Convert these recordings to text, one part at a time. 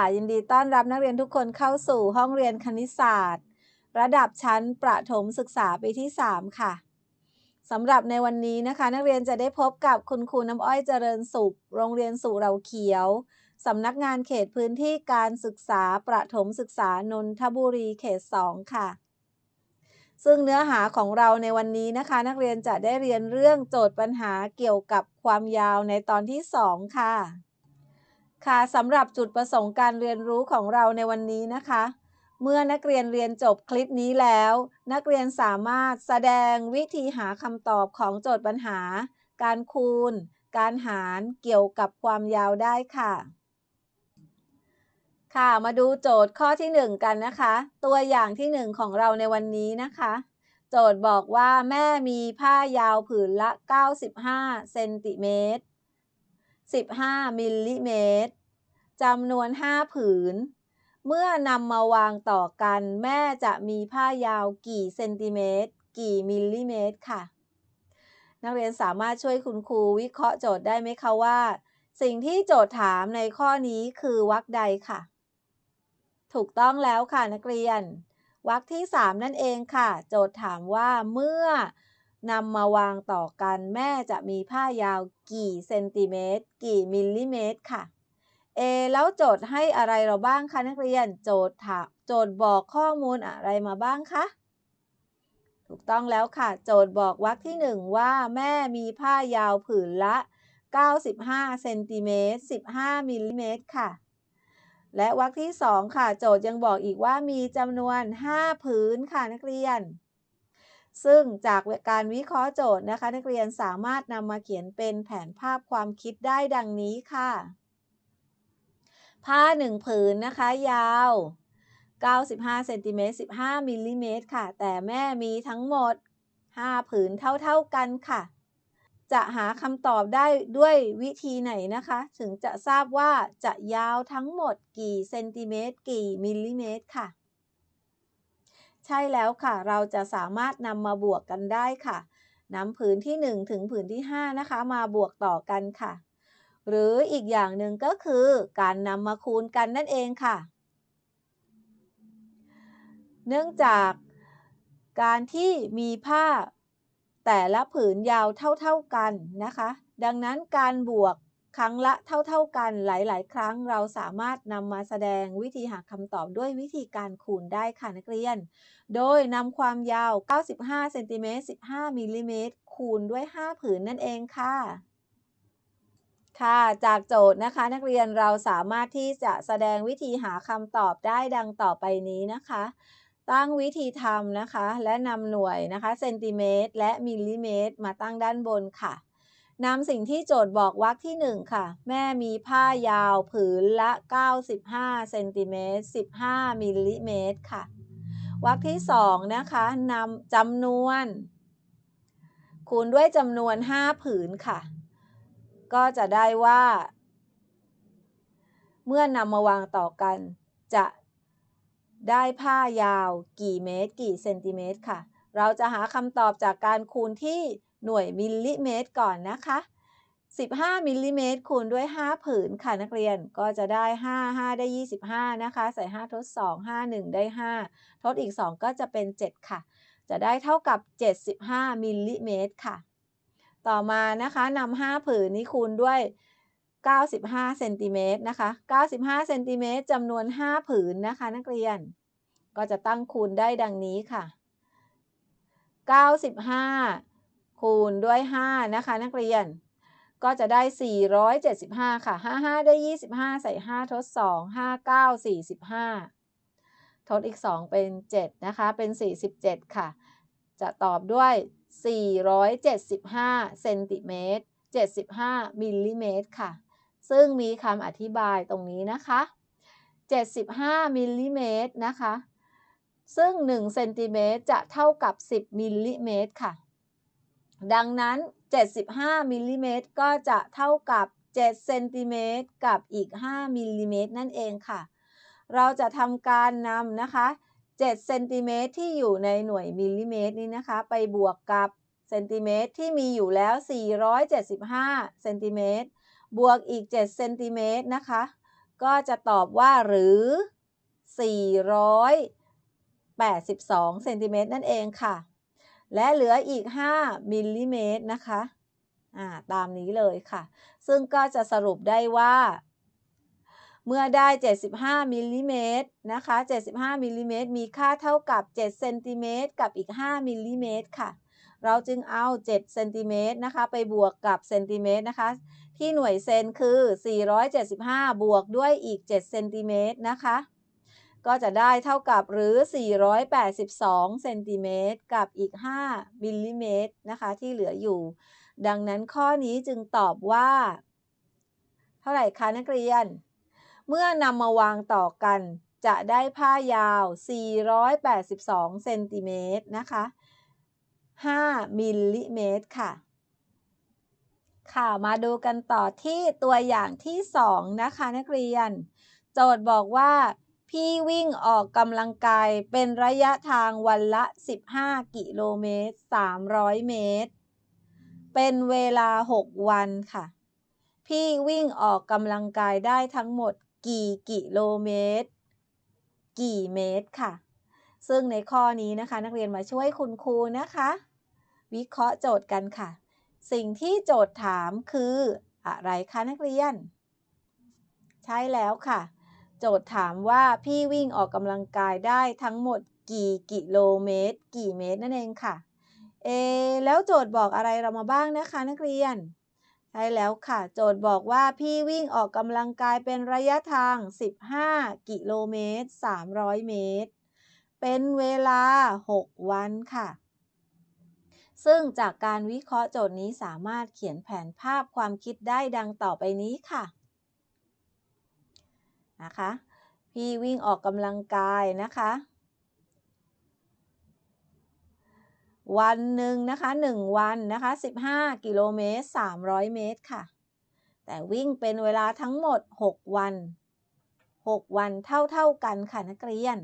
ะยินดีต้อนรับนักเรียนทุกคนเข้าสู่ห้องเรียนคณิตศาสตร์ ระดับชั้นประถมศึกษาปีที่ 3 ค่ะสำหรับในวันนี้นะคะ นักเรียนจะได้พบกับคุณครูน้ำอ้อยเจริญสุข โรงเรียนสุเราเขียวสำนักงานเขตพื้นที่การศึกษาประถมศึกษานนทบุรีเขต 2 ค่ะ ซึ่งเนื้อหาของเราในวันนี้นะคะ นักเรียนจะได้เรียนเรื่องโจทย์ปัญหาเกี่ยวกับความยาวในตอนที่ 2 ค่ะ ค่ะสำหรับจุดประสงค์การเรียนรู้ของเราในวันนี้นะคะ เมื่อนักเรียนเรียนจบคลิปนี้แล้ว นักเรียนสามารถแสดงวิธีหาคำตอบของโจทย์ปัญหา การคูณ การหารเกี่ยวกับความยาวได้ค่ะ ค่ะมาดูโจทย์ข้อที่ 1 กันนะคะ ตัวอย่างที่ 1 ของเราในวันนี้นะคะ โจทย์บอกว่าแม่มีผ้ายาวผืนละ 95เซนติเมตร15มิลลิเมตร จำนวน5ผืน เมื่อนำมาวางต่อกันแม่จะมีผ้ายาวกี่เซนติเมตร กี่มิลลิเมตรค่ะ นักเรียนสามารถช่วยคุณครูวิเคราะห์โจทย์ได้ไหมคะว่า สิ่งที่โจทย์ถามในข้อนี้คือวรรคใดค่ะ ถูกต้องแล้วค่ะนักเรียนวรรคที่ 3 นั่นเองค่ะ โจทย์ถามว่าเมื่อนำมาวางต่อกันแม่จะมีผ้ายาวกี่เซนติเมตร กี่มิลลิเมตรค่ะ เอแล้วโจทย์ให้อะไรเราบ้างคะนักเรียนโจทย์ถามโจทย์บอกข้อมูลอะไรมาบ้างคะถูกต้องแล้วค่ะ โจทย์บอกวรรคที่ 1 ว่าแม่มีผ้ายาวผืนละ 95เซนติเมตร15มิลลิเมตรค่ะ และวรรคที่ 2 ค่ะ โจทย์ยังบอกอีกว่ามีจำนวน 5 ผืนค่ะนักเรียน ซึ่งจากการวิเคราะห์โจทย์นะคะ นักเรียนสามารถนำมาเขียนเป็นแผนภาพความคิดได้ดังนี้ค่ะ ผ้า1ผืนนะคะ ยาว 95เซนติเมตร15มิลลิเมตรค่ะ แต่แม่มีทั้งหมด 5 ผืนเท่าๆกันค่ะ จะหาคำตอบได้ด้วยวิธีไหนนะคะ ถึงจะทราบว่าจะยาวทั้งหมดกี่เซนติเมตรกี่มิลลิเมตรค่ะ ใช่แล้วค่ะ เราจะสามารถนำมาบวกกันได้ค่ะนำผืนที่ 1 ถึงผืนที่ 5 นะคะ มาบวกต่อกันค่ะ หรืออีกอย่างหนึ่งก็คือการนำมาคูณกันนั่นเองค่ะ เนื่องจากการที่มีผ้าแต่ละผืนยาวเท่าๆกันนะคะ ดังนั้นการบวกครั้งละเท่า ๆ กันหลาย ๆ ครั้งเราสามารถนำมาแสดงวิธีหาคำตอบด้วยวิธีการคูณได้ค่ะนักเรียน โดยนำความยาว 95เซนติเมตร15มิลลิเมตรคูณด้วย 5 ผืนนั่นเองค่ะ ค่ะจากโจทย์นะคะ นักเรียนเราสามารถที่จะแสดงวิธีหาคำตอบได้ดังต่อไปนี้นะคะ ตั้งวิธีทำนะคะ และนำหน่วยนะคะเซนติเมตรและมิลลิเมตร มาตั้งด้านบนค่ะนำสิ่งที่โจทย์บอกวรรคที่ 1 ค่ะ แม่มีผ้ายาวผืนละ 95เซนติเมตร15มิลลิเมตรค่ะวรรคที่ 2 นะคะนำจำนวน คูณด้วยจำนวน 5 ผืนค่ะ ก็จะได้ว่า เมื่อนำมาวางต่อกัน จะได้ผ้ายาวกี่เมตร กี่เซนติเมตรค่ะ เราจะหาคำตอบจากการคูณที่หน่วยมิลลิเมตรก่อนนะคะ 15 มิลลิเมตรคูณด้วย 5 ผืนค่ะนักเรียนก็จะได้ 5 5 ได้ 25 นะคะ ใส่ 5 ทด 2 5 1 ได้ 5 ทดอีก 2 ก็จะเป็น 7 ค่ะ จะได้เท่ากับ 75 มิลลิเมตรค่ะ ต่อมานะคะนำ5ผืนนี้คูณด้วย 95เซนติเมตรนะคะ95เซนติเมตรจำนวน 5 ผืนนะคะ นักเรียน ก็จะตั้งคูณได้ดังนี้ค่ะ 95 คูณด้วย 5 นะคะ นักเรียน ก็จะได้ 475 ค่ะ 55 ได้ 25 ใส่ 5 ทด 2 59 45 ทดอีก 2 เป็น 7 นะคะ เป็น 47 ค่ะ จะตอบด้วย 475 เซนติเมตร 75 มิลลิเมตรค่ะ ซึ่งมีคำอธิบายตรงนี้นะคะ 75 มิลลิเมตรนะคะ ซึ่ง1เซนติเมตรจะเท่ากับ 10 มิลลิเมตรค่ะ ดังนั้น 75 มิลลิเมตรก็จะเท่ากับ 7 เซนติเมตรกับอีก 5 มิลลิเมตรนั่นเองค่ะ เราจะทำการนำนะคะ 7เซนติเมตรที่อยู่ในหน่วยมิลลิเมตรนี้นะคะ ไปบวกกับเซนติเมตรที่มีอยู่แล้ว 475เซนติเมตรบวกอีก7เซนติเมตรนะคะ ก็จะตอบว่าหรือ 482เซนติเมตรนั่นเองค่ะ และเหลืออีก 5มิลลิเมตรนะคะาตามนี้เลยค่ะ ซึ่งก็จะสรุปได้ว่า เมื่อได้ 75มิลลิเมตรนะคะ 75มิลลิเมตรมีค่าเท่ากับ7เซนติเมตรกับอีก 5มิลลิเมตรค่ะ เราจึงเอา7เซนติเมตรนะคะไปบวกกับเซนติเมตรนะคะ ที่หน่วยเซนคือ 475 บวกด้วยอีก7เซนติเมตรนะคะ ก็จะได้เท่ากับหรือ 482เซนติเมตรกับอีก 5มิลลิเมตรนะคะที่เหลืออยู่ ดังนั้นข้อนี้จึงตอบว่า เท่าไหร่คะนักเรียน เมื่อนำมาวางต่อกัน จะได้ผ้ายาว 482 เซนติเมตรนะคะ 5 มิลลิเมตรค่ะ ค่ะมาดูกันต่อที่ตัวอย่างที่ 2 นะคะนักเรียน โจทย์บอกว่าพี่วิ่งออกกำลังกายเป็นระยะทางวันละ 15 กิโลเมตร 300 เมตร เป็นเวลา 6 วันค่ะ พี่วิ่งออกกำลังกายได้ทั้งหมด กี่กิโลเมตร กี่เมตรค่ะ ซึ่งในข้อนี้นะคะ นักเรียนมาช่วยคุณครูนะคะ วิเคราะห์โจทย์กันค่ะ สิ่งที่โจทย์ถามคืออะไรคะนักเรียน ใช่แล้วค่ะ โจทย์ถามว่าพี่วิ่งออกกำลังกายได้ทั้งหมดกี่กิโลเมตร กี่เมตรนั่นเองค่ะ เอ แล้วโจทย์บอกอะไรเรามาบ้างนะคะ นักเรียน ใช่แล้วค่ะ โจทย์บอกว่าพี่วิ่งออกกำลังกายเป็นระยะทาง 15 กิโลเมตร 300 เมตร เป็นเวลา 6 วันค่ะ ซึ่งจากการวิเคราะห์โจทย์นี้สามารถเขียนแผนภาพความคิดได้ดังต่อไปนี้ค่ะ นะคะ พี่วิ่งออกกำลังกายนะคะ วันหนึ่งนะคะ1วันนะคะ15 กิโลเมตร 300 เมตรค่ะ แต่วิ่งเป็นเวลาทั้งหมด 6 วัน 6 วันเท่าๆกันค่ะนักเรียน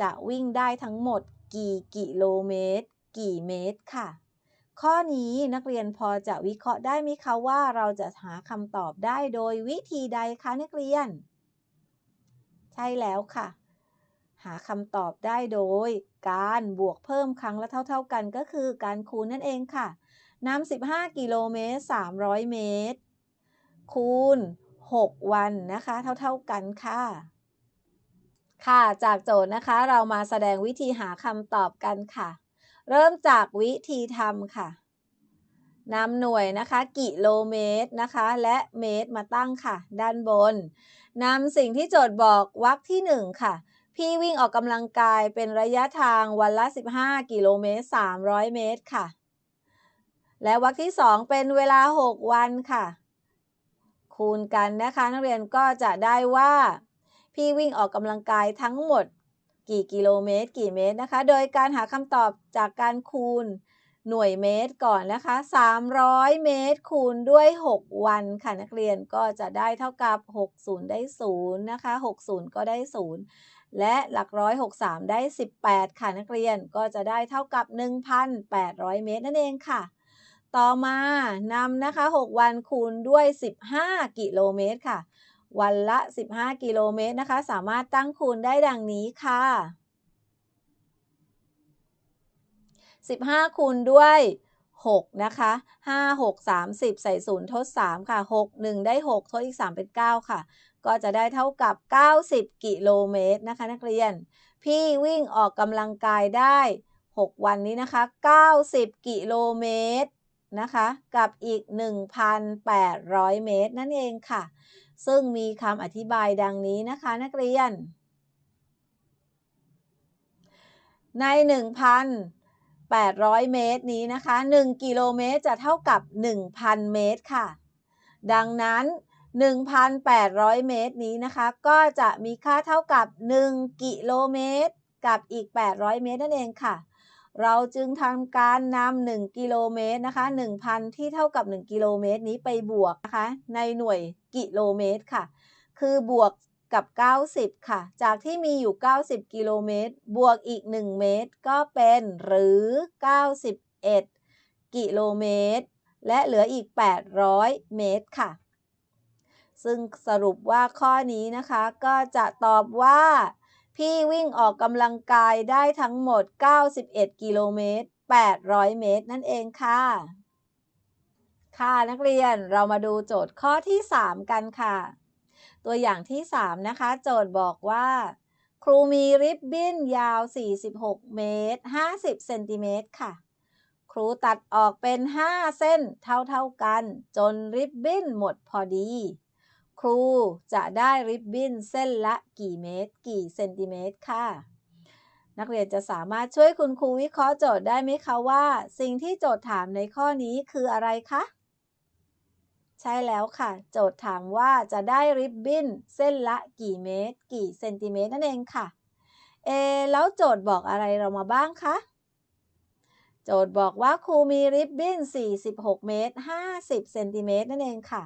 จะวิ่งได้ทั้งหมดกี่กิโลเมตร กี่เมตรค่ะ ข้อนี้นักเรียนพอจะวิเคราะห์ได้ไหมคะว่าเราจะหาคำตอบได้โดยวิธีใดคะนักเรียน ใช่แล้วค่ะ หาคำตอบได้โดย การบวกเพิ่มครั้งละเท่า ๆกันก็คือการคูณนั่นเองค่ะนำ15 กิโลเมตร 300 เมตร คูณ 6 วันนะคะ เท่าๆกันค่ะ ค่ะจากโจทย์นะคะเรามาแสดงวิธีหาคำตอบกันค่ะ เริ่มจากวิธีทำค่ะนำหน่วยนะคะ กิโลเมตรนะคะ และเมตรมาตั้งค่ะ ด้านบนนำสิ่งที่โจทย์บอกวรรคที่ 1 ค่ะ พี่วิ่งออกกำลังกายเป็นระยะทางวันละ 15 กิโลเมตร 300 เมตรค่ะ และวรรคที่ 2 เป็นเวลา 6 วันค่ะ คูณกันนะคะ นักเรียนก็จะได้ว่า พี่วิ่งออกกำลังกายทั้งหมดกี่กิโลเมตร กี่เมตรนะคะ โดยการหาคำตอบจากการคูณหน่วยเมตรก่อนนะคะ 300 เมตร คูณด้วย 6 วันค่ะนักเรียนก็จะได้เท่ากับ 60 ได้ 0 นะคะ 60 ก็ได้ 0 และหลักร้อย63 ได้ 18 ค่ะนักเรียนก็จะได้เท่ากับ 1,800 เมตรนั่นเองค่ะ ต่อมานำนะคะ 6 วันคูณด้วย 15 กิโลเมตรค่ะ วันละ 15 กิโลเมตรนะคะ สามารถตั้งคูณได้ดังนี้ค่ะ 15 คูณด้วย6นะคะ5 6 30 ใส่ 0 ทด 3 ค่ะ 6 1 ได้ 6 ทดอีก 3 เป็น 9 ค่ะ ก็จะได้เท่ากับ 90 กิโลเมตรนะคะนักเรียน พี่วิ่งออกกำลังกายได้ 6 วันนี้นะคะ 90 กิโลเมตรนะคะกับอีก 1,800 เมตรนั่นเองค่ะ ซึ่งมีคำอธิบายดังนี้นะคะนักเรียน ใน 1,800 เมตรนี้นะคะ 1 กิโลเมตรจะเท่ากับ 1,000 เมตรค่ะ ดังนั้น 1,800 เมตรนี้นะคะ ก็จะมีค่าเท่ากับ 1 กิโลเมตร กับอีก 800 เมตรนั่นเองค่ะ เราจึงทำการนำ1กิโลเมตรนะคะ1,000 ที่เท่ากับ 1 กิโลเมตรนี้ไปบวกนะคะในหน่วยกิโลเมตรค่ะ คือบวกกับ 90 ค่ะ จากที่มีอยู่ 90 กิโลเมตร บวกอีก 1 เมตร ก็เป็นหรือ 91 กิโลเมตร และเหลืออีก 800 เมตรค่ะ ซึ่งสรุปว่าข้อนี้นะคะก็จะตอบว่า พี่วิ่งออกกำลังกายได้ทั้งหมด 91 กิโลเมตร 800 เมตร นั่นเองค่ะ ค่ะนักเรียนเรามาดูโจทย์ข้อที่ 3 กันค่ะ ตัวอย่างที่ 3 นะคะ โจทย์บอกว่า ครูมีริบบิ้นยาว 46 เมตร 50 เซนติเมตรค่ะครูตัดออกเป็น 5 เส้นเท่า ๆกัน จนริบบิ้นหมดพอดี ครูจะได้ริบบิ้นเส้นละกี่เมตร กี่เซนติเมตรค่ะ นักเรียนจะสามารถช่วยคุณครูวิเคราะห์โจทย์ได้ไหมคะว่า สิ่งที่โจทย์ถามในข้อนี้คืออะไรคะ ใช่แล้วค่ะ โจทย์ถามว่าจะได้ริบบิ้นเส้นละกี่เมตร กี่เซนติเมตรนั่นเองค่ะ เอ แล้วโจทย์บอกอะไรเรามาบ้างคะโจทย์บอกว่าครูมีริบบิ้น 46 เมตร 50 เซนติเมตรนั่นเองค่ะ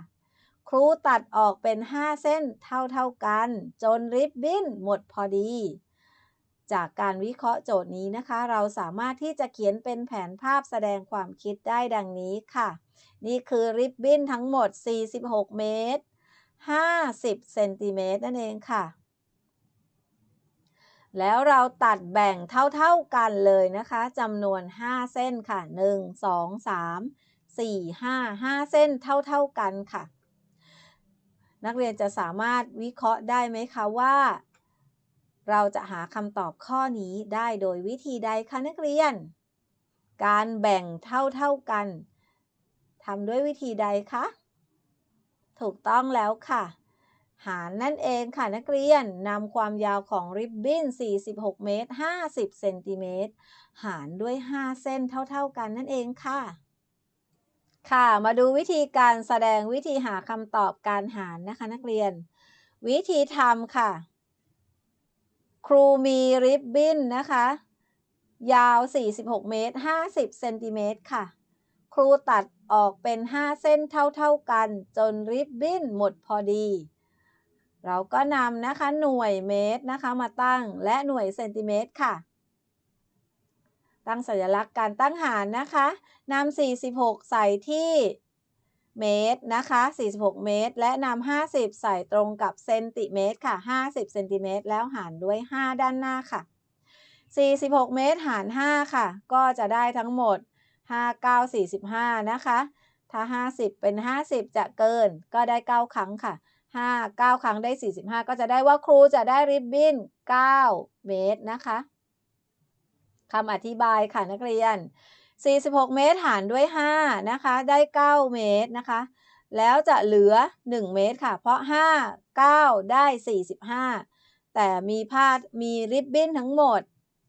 ครูตัดออกเป็น 5 เส้นเท่าๆกัน จนริบบิ้นหมดพอดี จากการวิเคราะห์โจทย์นี้นะคะ เราสามารถที่จะเขียนเป็นแผนภาพแสดงความคิดได้ดังนี้ค่ะ นี่คือริบบิ้นทั้งหมด 46 เมตร 50 เซนติเมตรนั่นเองค่ะ แล้วเราตัดแบ่งเท่าๆกันเลยนะคะจำนวน 5 เส้นค่ะ 1 2 3 4 5 5 เส้นเท่าๆกันค่ะ นักเรียนจะสามารถวิเคราะห์ได้ไหมคะว่า เราจะหาคำตอบข้อนี้ได้โดยวิธีใดคะนักเรียน การแบ่งเท่าๆกันทำด้วยวิธีใดคะ ถูกต้องแล้วค่ะ หารนั่นเองค่ะนักเรียนนำความยาวของริบบิ้น 46 เมตร 50 เซนติเมตร หารด้วย 5 เส้นเท่า ๆกันนั่นเองค่ะ ค่ะ มาดูวิธีการแสดงวิธีหาคำตอบการหารนะคะนักเรียน วิธีทำค่ะ ครูมีริบบิ้นนะคะ ยาว 46 เมตร 50 เซนติเมตรค่ะ ครูตัดออกเป็น 5 เส้นเท่าๆกัน จนริบบิ้นหมดพอดี เราก็นำนะคะหน่วยเมตรนะคะมาตั้งและหน่วยเซนติเมตรค่ะ ตั้งสัญลักษณ์การตั้งหารนะคะนำ46 ใส่ที่เมตรนะคะ 46 เมตร และนำ50 ใส่ตรงกับเซนติเมตรค่ะ 50 เซนติเมตร แล้วหารด้วย 5 ด้านหน้าค่ะ 46 เมตร หาร 5 ค่ะ ก็จะได้ทั้งหมด 5 9 45 นะคะ ถ้า 50 เป็น 50 จะเกิน ก็ได้ 9 ครั้งค่ะ 5 9 ครั้งได้ 45 ก็จะได้ว่าครูจะได้ริบบิ้น 9 เมตรนะคะ คำอธิบายค่ะนักเรียน 46 เมตรหารด้วย 5 นะคะ ได้ 9 เมตรนะคะ แล้วจะเหลือ 1 เมตรค่ะ เพราะ 5 9 ได้ 45 แต่มีพาดมีริบบิ้นทั้งหมด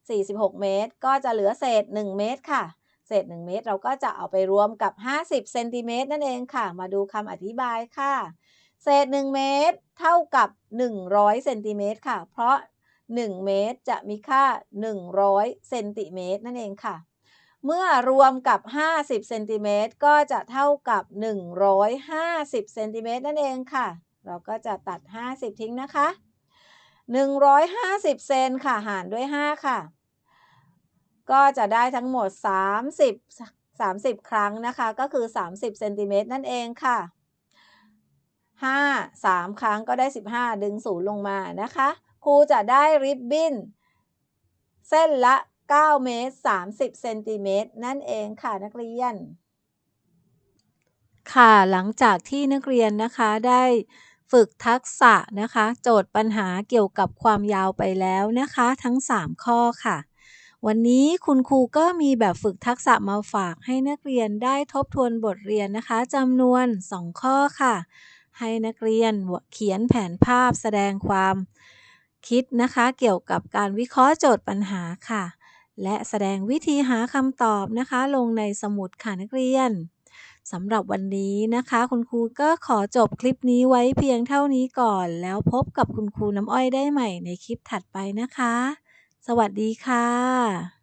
46 เมตร ก็จะเหลือเศษ 1 เมตรค่ะ เศษ 1 เมตรเราก็จะเอาไปรวมกับ 50 เซนติเมตรนั่นเองค่ะ มาดูคำอธิบายค่ะ เศษ 1 เมตร เท่ากับ 100 เซนติเมตรค่ะ เพราะ 1 เมตร จะมีค่า 100 เซนติเมตรนั่นเองค่ะ เมื่อรวมกับ 50 เซนติเมตรก็จะเท่ากับ 150 เซนติเมตรนั่นเองค่ะ เราก็จะตัด 50 ทิ้งนะคะ 150 เซนค่ะ หารด้วย 5 ค่ะ ก็จะได้ทั้งหมด 30 30 ครั้งนะคะ ก็คือ 30 เซนติเมตรนั่นเองค่ะ 5 3 ครั้งก็ได้ 15 ดึงศูนย์ลงมานะคะ ครูจะได้ริบบิ้น เส้นละ 9 เมตร 30 เซนติเมตร นั่นเองค่ะนักเรียน ค่ะหลังจากที่นักเรียนนะคะได้ฝึกทักษะนะคะ โจทย์ปัญหาเกี่ยวกับความยาวไปแล้วนะคะ ทั้ง 3 ข้อค่ะ วันนี้คุณครูก็มีแบบฝึกทักษะมาฝากให้นักเรียนได้ทบทวนบทเรียนนะคะจำนวน 2 ข้อค่ะ ให้นักเรียนเขียนแผนภาพแสดงความ คิดนะคะเกี่ยวกับการวิเคราะห์โจทย์ปัญหาค่ะ และแสดงวิธีหาคำตอบนะคะ ลงในสมุดค่ะนักเรียนสำหรับวันนี้นะคะ คุณครูก็ขอจบคลิปนี้ไว้เพียงเท่านี้ก่อน แล้วพบกับคุณครูน้ำอ้อยได้ใหม่ในคลิปถัดไปนะคะ สวัสดีค่ะ